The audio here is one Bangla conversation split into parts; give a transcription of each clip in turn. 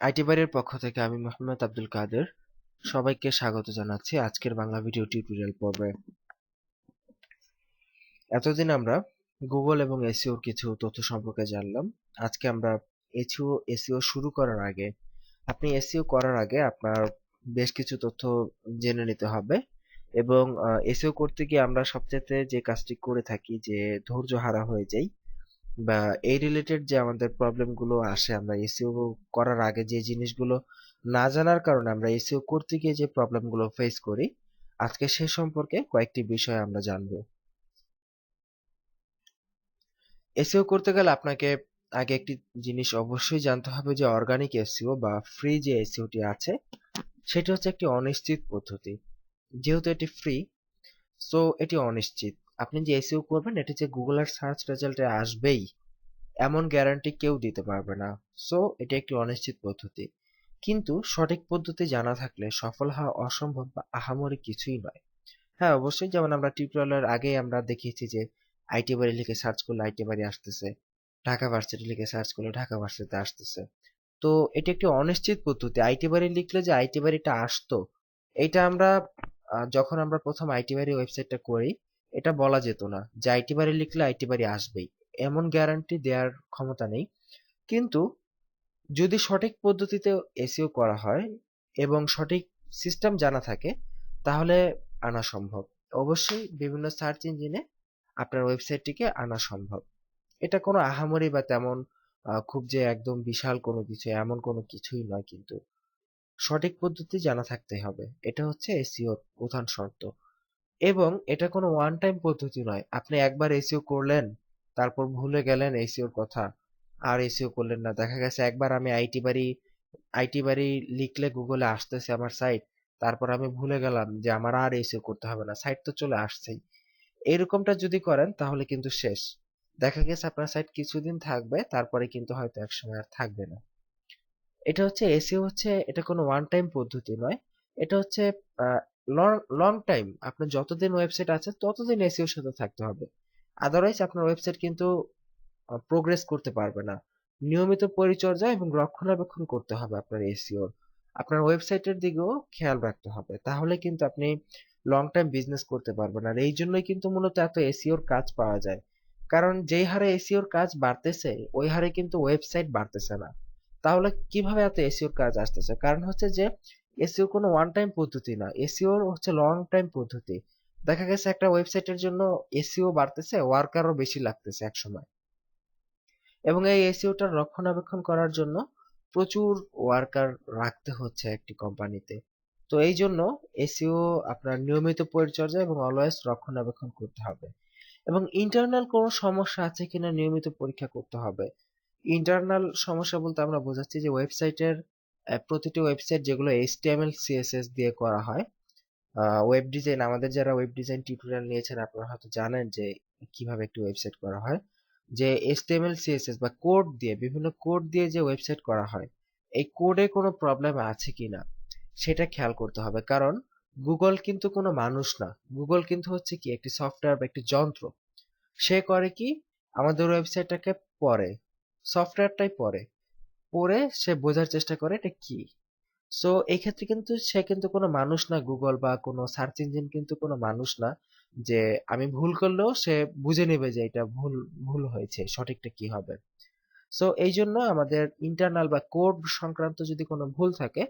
আইটি বাড়ির পক্ষ থেকে আমি মোহাম্মদ আব্দুল কাদের সবাইকে স্বাগত জানাচ্ছি আজকের বাংলা ভিডিও টিউটোরিয়াল পর্বে। এতদিন আমরা গুগল এবং এসিওর কিছু তথ্য সম্পর্কে জানলাম। আজকে আমরা এসিও এসিও শুরু করার আগে, আপনি এসিও করার আগে আপনার বেশ কিছু তথ্য জেনে নিতে হবে এবং এসিও করতে গিয়ে আমরা সবচেয়ে যে কাজটি করে থাকি যে ধৈর্য হারা হয়ে যাই বা এই রিলেটেড যে আমাদের প্রবলেমগুলো আসে, আমরা এসিও করার আগে যে জিনিসগুলো না জানার কারণে আমরা এসিও করতে গিয়ে যে প্রবলেমগুলো ফেস করি, আজকে সে সম্পর্কে কয়েকটি বিষয় আমরা জানব। এসিও করতে গেলে আপনাকে আগে একটি জিনিস অবশ্যই জানতে হবে যে অর্গানিক এসিও বা ফ্রি যে এসিওটি আছে, সেটি হচ্ছে একটি অনিশ্চিত পদ্ধতি। যেহেতু এটি ফ্রি সো এটি অনিশ্চিত। আপনি যে এসইও করবেন, এটি যে গুগলের সার্চ রেজাল্টে আসবেই, এমন গ্যারান্টি কেউ দিতে পারবে না। সো এটি একটি অনিশ্চিত পদ্ধতি। কিন্তু সঠিক পদ্ধতি জানা থাকলে সফল হওয়া অসম্ভব বা আহামরি কিছুই নয়। হ্যাঁ অবশ্যই যেমন আমরা টিউটোরিয়ালের আগেই আমরা দেখিয়েছি যে আইটি বাড়ি লিখে সার্চ করলে আইটি বাড়ি আসতেছে, ঢাকা ভার্সিটি লিখে সার্চ করলে ঢাকা ভার্সিটিতে আসতেছে। তো, এটি একটি অনিশ্চিত পদ্ধতি। আইটি বাড়ি লিখলে যে আইটি বাড়িটা আসতো, এটা আমরা যখন আমরা প্রথম আইটি বাড়ি ওয়েবসাইটটা করি এটা বলা যেত না। যে আইটি বাড়ি লিখলে আইটি বাড়ি আসবেই। এমন গ্যারান্টি দেওয়ার ক্ষমতা নেই। কিন্তু যদি সঠিক পদ্ধতিতে এসিও করা হয় এবং সঠিক সিস্টেম জানা থাকে, তাহলে আনা সম্ভব। অবশ্যই বিভিন্ন সার্চ ইঞ্জিনে আপনার ওয়েবসাইটটিকে আনা সম্ভব। এটা কোনো আহামরি বা তেমন খুব যে একদম বিশাল কোনো কিছু, এমন কোনো কিছুই নয় কিন্তু সঠিক পদ্ধতি জানা থাকতে হবে। এটা হচ্ছে এসিওর প্রধান শর্ত। এবং এটা কোনো ওয়ান টাইম পদ্ধতি নয়। আপনি একবার এসিও করলেন, তারপর ভুলে গেলেন এসিওর কথা। আর এসিও করলেন না। দেখা গেছে একবার আমি আইটি বাড়ি আইটি বাড়ি লিখলে গুগলে আসতেছে আমার সাইট তারপর আমি ভুলে গেলাম যে আমার আর এসিও করতে হবে না। সাইট তো চলে আসছেই। এরকমটা যদি করেন, তাহলে কিন্তু শেষ। দেখা গেছে আপনার সাইট কিছুদিন থাকবে, তারপরে কিন্তু হয়তো একসময় আর থাকবে না। এটা হচ্ছে এসিও হচ্ছে, এটা কোনো ওয়ান টাইম পদ্ধতি নয়। এটা হচ্ছে লং টাইম আপনার যতদিন ওয়েবসাইট আছে, ততদিন এসিওর সাথে থাকতে হবে। আদারওয়াইজ আপনার ওয়েবসাইট কিন্তু প্রোগ্রেস করতে পারবে না। নিয়মিত পরিচর্যা এবং রক্ষণাবেক্ষণ করতে হবে আপনার এসিওর আপনার ওয়েবসাইটের দিকেও খেয়াল রাখতে হবে। তাহলে কিন্তু আপনি লং টাইম বিজনেস করতে পারবেন। আর এই জন্যই কিন্তু মূলত এত এসিওর কাজ পাওয়া যায়। কারণ যেই হারে এসিওর কাজ বাড়তেছে, ওই হারে কিন্তু ওয়েবসাইট বাড়তেছে না। তাহলে কীভাবে এত এসিওর কাজ আসতেছে? কারণ হচ্ছে যে এসিও কোনো ওয়ান টাইম পদ্ধতি না এসিও হচ্ছে লং টাইম পদ্ধতি। দেখা গেছে একটা ওয়েবসাইটের জন্য এসিও বাড়তেছে ওয়ার্কারও বেশি লাগতেছে একসময়। এবং এই এসিওটার রক্ষণাবেক্ষণ করার জন্য প্রচুর ওয়ার্কার রাখতে হচ্ছে একটি কোম্পানিতে। তো এই জন্য এসিও আপনার নিয়মিত পরিচর্যা এবং অলওয়েজ রক্ষণাবেক্ষণ করতে হবে। এবং ইন্টারনাল কোনো সমস্যা আছে কিনা নিয়মিত পরীক্ষা করতে হবে। ইন্টারনাল সমস্যা বলতে আমরা বোঝাচ্ছি যে ওয়েবসাইটের প্রতিটি ওয়েবসাইট যেগুলো এইচটিএমএল সিএসএস দিয়ে করা হয়। ওয়েব ডিজাইন আমাদের যারা ওয়েব ডিজাইন টিউটোরিয়াল নিয়েছেন আপনারা হয়তো জানেন যে কীভাবে একটি ওয়েবসাইট করা হয়। যে এইচটিএমএল সিএসএস বা কোড দিয়ে, বিভিন্ন কোড দিয়ে যে ওয়েবসাইট করা হয়, এই কোডে কোনো প্রবলেম আছে কিনা সেটা খেয়াল করতে হবে। কারণ গুগল কিন্তু কোনো মানুষ না। গুগল কিন্তু হচ্ছে কি, একটি সফটওয়্যার বা একটি যন্ত্র। সে করে কি, আমাদের ওয়েবসাইটটাকে পড়ে সফটওয়্যারটাই পড়ে। পড়ে সে বোঝার চেষ্টা করে এটা কি? সো এই ক্ষেত্রে কিন্তু সে কিন্তু কোনো মানুষ না গুগল বা কোনো সার্চ ইঞ্জিন কিন্তু কোনো মানুষ না যে আমি ভুল করলেও সে বুঝে নেবে যে এটা ভুল ভুল হয়েছে, সঠিকটা কি হবে। সো এই জন্য আমাদের ইন্টারনাল বা কোড সংক্রান্ত যদি কোনো ভুল থাকে,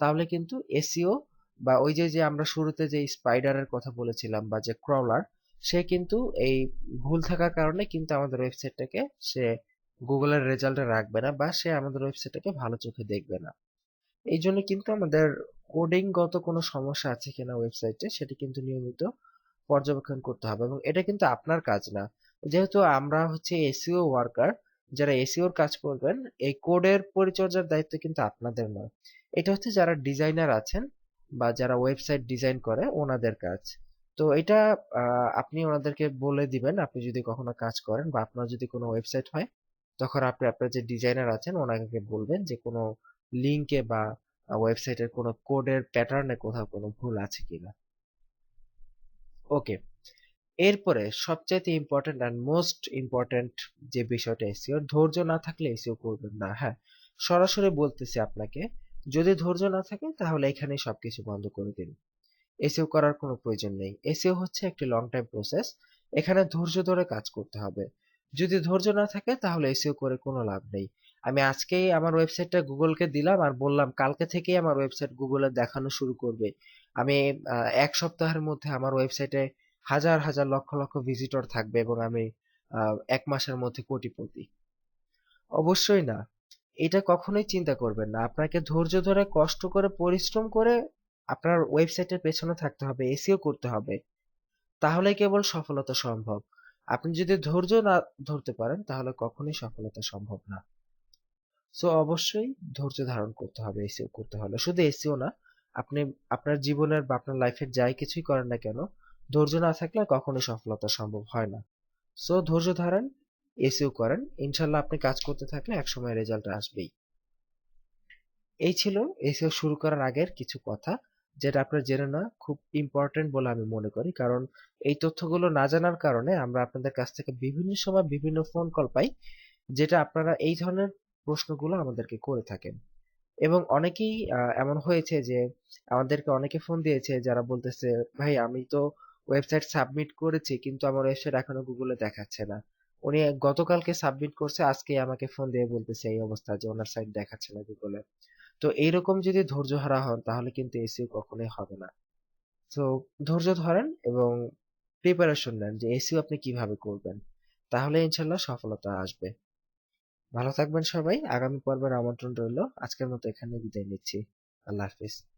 তাহলে কিন্তু এসিও বা ওই যে যে আমরা শুরুতে যে স্পাইডারের কথা বলেছিলাম বা যে ক্রলার সে কিন্তু এই ভুল থাকার কারণে কিন্তু আমাদের ওয়েবসাইটটাকে সে গুগলের রেজাল্টে রাখবে না বা সে আমাদের ওয়েবসাইটটাকে ভালো চোখে দেখবে না। এই জন্য কিন্তু আমাদের কোডিংগত কোনো সমস্যা আছে কিনা ওয়েবসাইটে সেটি কিন্তু নিয়মিত পর্যবেক্ষণ করতে হবে এবং এটা কিন্তু আপনার কাজ না। যেহেতু আমরা হচ্ছে এসিও ওয়ার্কার যারা এসিওর কাজ করবেন, এই কোডের পরিচর্যার দায়িত্ব কিন্তু আপনাদের নয়। এটা হচ্ছে যারা ডিজাইনার আছেন বা যারা ওয়েবসাইট ডিজাইন করে, ওনাদের কাজ। তো এটা আপনি ওনাদেরকে বলে দিবেন, আপনি যদি কখনো কাজ করেন বা আপনার যদি কোনো ওয়েবসাইট হয় তখন আপনি, আপনার যে ডিজাইনার আছেন, ওনাকে বলবেন যে কোনো লিঙ্কে বা ওয়েবসাইটের কোনো কোডের প্যাটার্নে কোথাও কোনো ভুল আছে কিনা। ওকে এরপরে সবচাইতে ইম্পর্টেন্ট অ্যান্ড মোস্ট ইম্পর্টেন্ট যে বিষয়টা এসিও ধৈর্য না থাকলে এসিও করবেন না হ্যাঁ? সরাসরি বলতেছি আপনাকে, যদি ধৈর্য না থাকে তাহলে এখানেই সবকিছু বন্ধ করে দিন। এসিও করার কোনো প্রয়োজন নেই। এসিও হচ্ছে একটি লং টাইম প্রসেস এখানে ধৈর্য ধরে কাজ করতে হবে। যদি ধৈর্য না থাকে, তাহলে এসিও করে কোনো লাভ নেই। আমি আজকেই আমার ওয়েবসাইটটা গুগলকে দিলাম আর বললাম, কালকে থেকেই আমার ওয়েবসাইট গুগলে দেখানো শুরু করবে। আমি এক সপ্তাহের মধ্যে আমার ওয়েবসাইটে হাজার হাজার, লক্ষ লক্ষ ভিজিটর থাকবে এবং আমি এক মাসের মধ্যে কোটিপতি। অবশ্যই না। এটা কখনোই চিন্তা করবেন না। আপনাকে ধৈর্য ধরে, কষ্ট করে, পরিশ্রম করে আপনার ওয়েবসাইটের পেছনে থাকতে হবে, এসিও করতে হবে। তাহলে কেবল সফলতা সম্ভব। আপনি যদি ধৈর্য না ধরতে পারেন, তাহলে কখনোই সফলতা সম্ভব না। সো অবশ্যই ধৈর্য ধারণ করতে হবে, এসিও করতে হলে। শুধু এসিও না, আপনি, আপনার জীবনের বা আপনার লাইফের যাই কিছুই করেন না কেন, ধৈর্য না থাকলে কখনোই সফলতা সম্ভব হয় না। সো ধৈর্য ধারণ এসিও করেন, ইনশাল্লাহ আপনি কাজ করতে থাকলে একসময় রেজাল্ট আসবেই। এই ছিল এসিও শুরু করার আগের কিছু কথা। যেটা আপনার জেনে না খুব ইম্পর্টেন্ট বলে আমি মনে করি। কারণ এই তথ্যগুলো না জানার কারণে আমরা আপনাদের কাছ থেকে বিভিন্ন সময় বিভিন্ন ফোন কল পাই, যেটা আপনারা এই ধরনের প্রশ্নগুলো আমাদেরকে করে থাকেন। এবং অনেকেই এমন হয়েছে যে আমাদেরকে অনেকে ফোন দিয়েছে যারা বলতেছে, ভাই, আমি তো ওয়েবসাইট সাবমিট করেছি, কিন্তু আমার ওয়েবসাইট এখনও গুগলে দেখাচ্ছে না। উনি গতকালকে সাবমিট করছে, আজকে আমাকে ফোন দিয়ে বলতেছে এই অবস্থা যে ওনার সাইট দেখাচ্ছে না গুগলে তো এইরকম যদি ধৈর্য হারা হন, তাহলে কিন্তু এসিও কখনোই হবে না। তো ধৈর্য ধরেন এবং প্রিপারেশন নেন যে এসিও আপনি কীভাবে করবেন। তাহলে ইনশাল্লাহ সফলতা আসবে। ভালো থাকবেন সবাই। আগামী পর্বের আমন্ত্রণ রইল। আজকের মতো এখানে বিদায় নিচ্ছি। আল্লাহ হাফিজ।